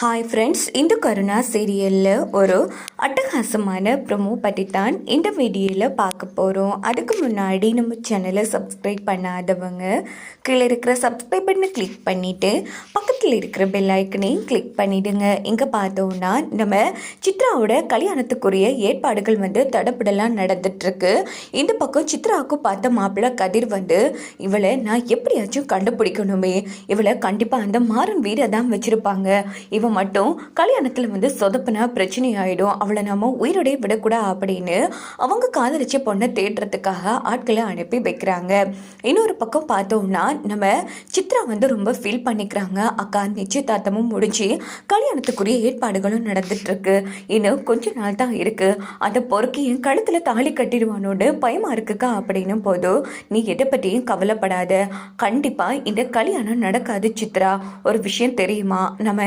Hi friends இந்த கருணா சீரியலில் ஒரு அட்டகாசமான ப்ரொமோ பற்றி தான் இந்த வீடியோவில் பார்க்க போகிறோம் அதுக்கு முன்னாடி நம்ம சேனலை சப்ஸ்கிரைப் பண்ணாதவங்க கீழே இருக்கிற சப்ஸ்கிரைப் பண்ணை கிளிக் பண்ணிவிட்டு பக்கத்தில் இருக்கிற பெல் ஐக்கனையும் கிளிக் பண்ணிவிடுங்க இங்கே பார்த்தோன்னா நம்ம சித்ராவோட கல்யாணத்துக்குரிய ஏற்பாடுகள் வந்து தடப்படலாம் நடந்துட்டுருக்கு. இந்த பக்கம் சித்ராவுக்கு பார்த்த மாப்பிள்ளை கதிர் வந்து இவளை நான் எப்படியாச்சும் கண்டுபிடிக்கணுமே. இவளை கண்டிப்பாக அந்த மாறன் வீரை தான் வச்சுருப்பாங்க. இவன் மட்டும் கல்யாணத்தில் வந்து சொதப்பினா பிரச்சனை ஆகிடும் அவளை நம்ம உயிரோடே விடக்கூடாது அப்படின்னு அவங்க காதலிச்ச பொண்ணை தேடுறதுக்காக ஆட்களை அனுப்பி வைக்கிறாங்க. இன்னொரு பக்கம் பார்த்தோம்னா நம்ம சித்ரா வந்து ரொம்ப ஃபீல் பண்ணிக்கிறாங்க. அக்கா நிச்சயதார்த்தமும் முடிஞ்சு கல்யாணத்துக்குரிய ஏற்பாடுகளும் நடந்துட்டுருக்கு. இன்னும் கொஞ்ச நாள் தான் இருக்குது அதை பொறுக்கி என் கழுத்தில் தாலி கட்டிடுவானோடு பயமாக இருக்குக்கா அப்படின்னும் போதும் நீ எதை பற்றியும் கவலைப்படாத. கண்டிப்பாக இந்த கல்யாணம் நடக்காது சித்ரா. ஒரு விஷயம் தெரியுமா? நம்ம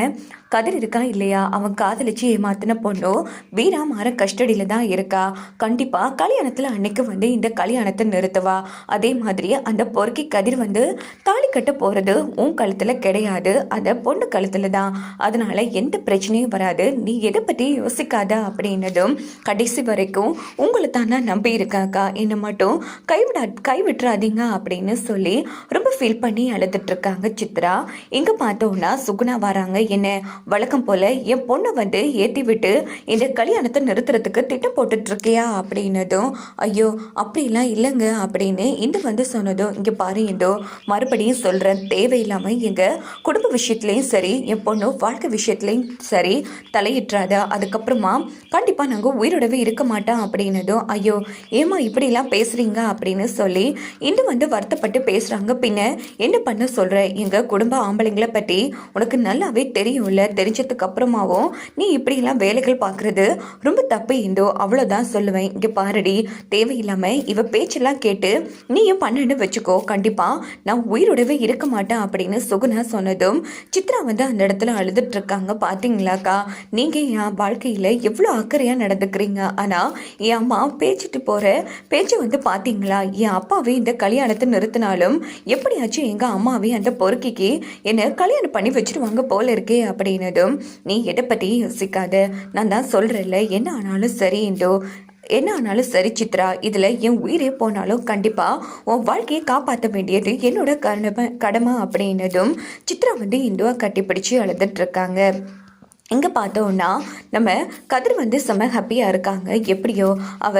கதிர் இருக்கா இல்லையா? அவன் காதலிச்சு ஏமாத்தின பொண்ணோ வீரா மாற கஸ்டடியில் தான் இருக்கா. கண்டிப்பாக கல்யாணத்தில் அன்னைக்கு வந்து இந்த கல்யாணத்தை நிறுத்துவா. அதே மாதிரி அந்த பொறுக்கி கதிர் வந்து தாலி கட்ட போகிறது உன் கழுத்தில் கிடையாது. அந்த பொண்ணு கழுத்தில் தான். அதனால எந்த பிரச்சனையும் வராது. நீ எதை பற்றி யோசிக்காத அப்படின்னதும் கடைசி வரைக்கும் உங்களை தான் நம்பி இருக்காக்கா? என்னை மட்டும் கைவிட கைவிட்டுறாதீங்க அப்படின்னு சொல்லி ரொம்ப ஃபீல் பண்ணி அழுதுட்டு இருக்காங்க சித்ரா. இங்கே பார்த்தோன்னா சுகுணா வராங்க. என்ன? வழக்கம் போல் என் பொண்ணை வந்து ஏற்றி விட்டு இந்த கல்யாணத்தை நிறுத்துறதுக்கு திட்டம் போட்டுட்ருக்கியா அப்படின்னதும் ஐயோ அப்படிலாம் இல்லைங்க அப்படின்னு இந்து வந்து சொன்னதும் இங்கே பாரு இந்தோ மறுபடியும் சொல்கிறேன் தேவையில்லாமல் எங்கள் குடும்ப விஷயத்துலேயும் சரி என் பொண்ணு வாழ்க்கை விஷயத்துலேயும் சரி தலையிட்டுறாத அதுக்கப்புறமா கண்டிப்பாக நாங்கள் உயிரோடவே இருக்க மாட்டோம் அப்படின்னதும் ஐயோ ஏமா இப்படிலாம் பேசுகிறீங்க அப்படின்னு சொல்லி இந்து வந்து வருத்தப்பட்டு பேசுகிறாங்க பின்ன என்ன பண்ண சொல்கிற எங்கள் குடும்ப ஆம்பளைங்களை பற்றி உனக்கு நல்லாவே தெரியும்ல தெரிஞ்சதுக்கு அப்புறமாவும் நீ இப்படிலாம் வேலைகள் பார்க்குறது ரொம்ப தப்பு இந்தோ. அவ்வளோதான் சொல்லுவேன். இங்கே பாருடி. தேவையில்லாமல் இவ பேச்செல்லாம் கேட்டு நீயும் பண்ணுன்னு வச்சுக்கோ. கண்டிப்பாக நான் உயிரோடவே இருக்க மாட்டேன் அப்படின்னு சுகுணா சொன்னதும் சித்ரா வந்து அந்த இடத்துல அழுதுட்டு இருக்காங்க பார்த்தீங்களாக்கா நீங்கள் என் வாழ்க்கையில் எவ்வளோ அக்கறையாக நடந்துக்கிறீங்க? ஆனால் என் அம்மா பேச்சிட்டு போகிற பேச்சை வந்து பார்த்தீங்களா என் அப்பாவே இந்த கல்யாணத்தை நிறுத்தினாலும் எப்படியாச்சும் எங்கள் அம்மாவே அந்த பொறுக்கிக்கு என்னை கல்யாணம் பண்ணி வச்சுருவாங்க போல இருக்கே அப்படின்னு அப்படின்னதும் நீ எதை பற்றி யோசிக்காத. நான் தான் சொல்கிறேன்ல என்ன ஆனாலும் சரி இந்தோ. என்ன ஆனாலும் சரி சித்ரா. இதில் என் உயிரே போனாலும் கண்டிப்பாக உன் வாழ்க்கையை காப்பாற்ற வேண்டியது என்னோட கடமை கடமை அப்படின்னதும் சித்ரா வந்து இந்துவாக கட்டிப்பிடிச்சு அழுதுட்டு இருக்காங்க. இங்கே பார்த்தோன்னா நம்ம கதிர் வந்து செம்ம ஹாப்பியாக இருக்காங்க. எப்படியோ அவ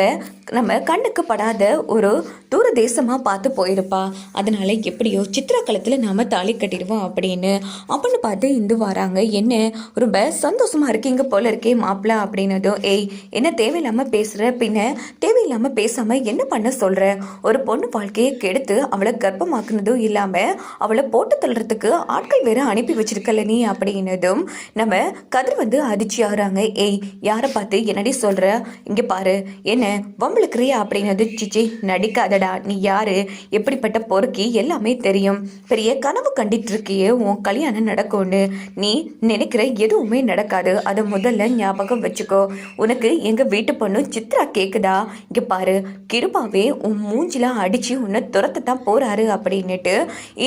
நம்ம கண்ணுக்கு படாத ஒரு தூர தேசமாக பார்த்து போயிருப்பா. அதனால எப்படியோ சித்திரா களத்தில் நாம் தாலி கட்டிடுவோம் அப்படின்னு. அப்படின்னு பார்த்து இந்து வராங்க. என்ன ரொம்ப சந்தோஷமாக இருக்கீங்க போல இருக்கே மாப்பிள்ள அப்படின்னதும் ஏய் என்ன தேவையில்லாமல் பேசுகிற பின்ன தேவையில்லாமல் பேசாமல் என்ன பண்ண சொல்கிற ஒரு பொண்ணு வாழ்க்கையை கெடுத்து அவளை கர்ப்பமாக்குனதும் இல்லாமல் அவளை போட்டு தள்ளுறதுக்கு ஆட்கள் வேறு அனுப்பி வச்சிருக்கல நீ? அப்படின்னதும் நம்ம கதிர் வந்து அதிர்ச்சி ஆகுறாங்க. ஏய் யாரை பார்த்து என்னடி சொல்கிற இங்கே பாரு. என்ன வம்பளுக்குறியா அப்படின்னது சிச்சி நடிக்காதடா. நீ யாரு? எப்படிப்பட்ட பொறுக்கி? எல்லாமே தெரியும். பெரிய கனவு கண்டிட்டு இருக்கியே உன் கல்யாணம் நடக்கும்னு. நீ நினைக்கிற எதுவுமே நடக்காது. அதை முதல்ல ஞாபகம் வச்சுக்கோ. உனக்கு எங்கள் வீட்டு பொண்ணு சித்ரா கேட்குதா இங்கே பாரு. கிருபாவே உன் மூஞ்சிலாம் அடித்து உன்னை துரத்து தான் போகிறாரு அப்படின்னுட்டு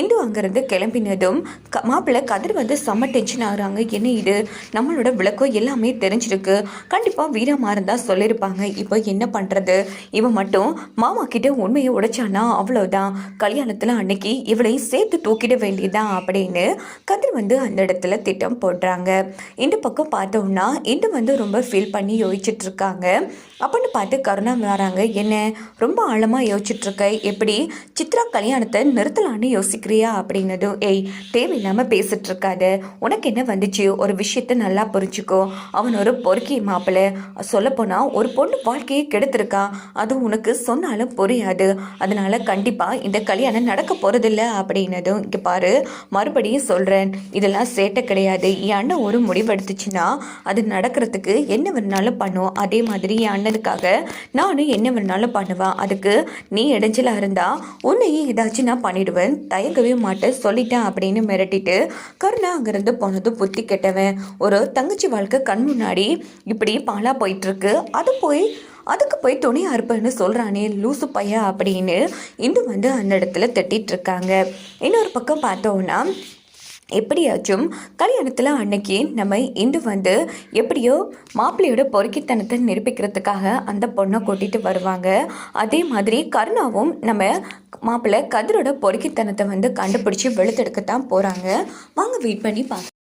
இந்து அங்கேருந்து கிளம்பினதும் க மாப்பிள்ளை கதிர் வந்து செம்ம டென்ஷன் ஆகுறாங்க. என்ன இது? நம்மளோட விளக்கம் எல்லாமே தெரிஞ்சிருக்கு. கண்டிப்பாக வீரமாக இருந்தால் சொல்லியிருப்பாங்க இப்போ என்ன பண்ணுறது இவன் மட்டும் மாமா கிட்ட உண்மையை உடைச்சானா? அவ்வளோதான் கல்யாணத்தில் அன்னைக்கு இவளையும் சேர்த்து தூக்கிட வேண்டியதான் அப்படின்னு கதிர் வந்து அந்த இடத்துல திட்டம் போடுறாங்க. இந்த பக்கம் பார்த்தோம்னா இந்த வந்து ரொம்ப ஃபீல் பண்ணி யோசிச்சுட்டு இருக்காங்க. அப்படின்னு பார்த்து கருணா வராங்க. என்ன? ரொம்ப ஆழமாக யோசிச்சுட்ருக்க எப்படி? சித்ரா கல்யாணத்தை நிறுத்தலான்னு யோசிக்கிறியா? அப்படின்னதும் ஏய் தேவையில்லாமல் பேசிட்டு உனக்கு என்ன வந்துச்சு? ஒரு விஷயத்த நல்லா புரிஞ்சுக்கோ. அவன் ஒரு பொறுக்கி மாப்பிள்ளை. சொல்லப்போனால் ஒரு பொண்ணு வாழ்க்கையை கெடுத்திருக்கா. அது உனக்கு சொன்னாலும் புரியாது. அதனால் கண்டிப்பாக இந்த கல்யாணம் நடக்க போகிறதில்ல அப்படின்னதும் இங்கே பாரு மறுபடியும் சொல்கிறேன் இதெல்லாம் சேட்டை கிடையாது. என் அண்ணன் ஒரு முடிவெடுத்துச்சுன்னா அது நடக்கிறதுக்கு என்ன வேணாலும் பண்ணும் அதே மாதிரி என் அண்ணனுக்காக நானும் என்ன வேணாலும் பண்ணுவேன் அதுக்கு நீ இடைஞ்சலாக இருந்தால் உன்னையும் ஏதாச்சும் நான் பண்ணிடுவேன். தயங்கவே மாட்டேன். சொல்லிட்டேன் அப்படின்னு மிரட்டிட்டு கருணா அங்கேருந்து போனது புத்தி கெட்டவன். ஒரு தங்கச்சி வாழ்க்கை கண் முன்னாடி இப்படி பாலா போயிட்டு இருக்கு அது போய் அதுக்கு போய் துணி அறுப்பேன்னு சொல்கிறானே லூசு பையா அப்படின்னு இந்து வந்து அந்த இடத்துல தட்டிட்டு இருக்காங்க. இன்னொரு பக்கம் பார்த்தோன்னா எப்படியாச்சும் கல்யாணத்தில் அன்னைக்கு நம்ம இந்து வந்து எப்படியோ மாப்பிள்ளையோட பொறுக்கித்தனத்தை நிரூபிக்கிறதுக்காக அந்த பொண்ணை கூட்டிகிட்டு வருவாங்க. அதே மாதிரி கருணாவும் நம்ம மாப்பிள்ளை கதிரோட பொறுக்கித்தனத்தை வந்து கண்டுபிடிச்சி வெளுத்தெடுக்கத்தான் போகிறாங்க வாங்க வெயிட் பண்ணி பார்க்க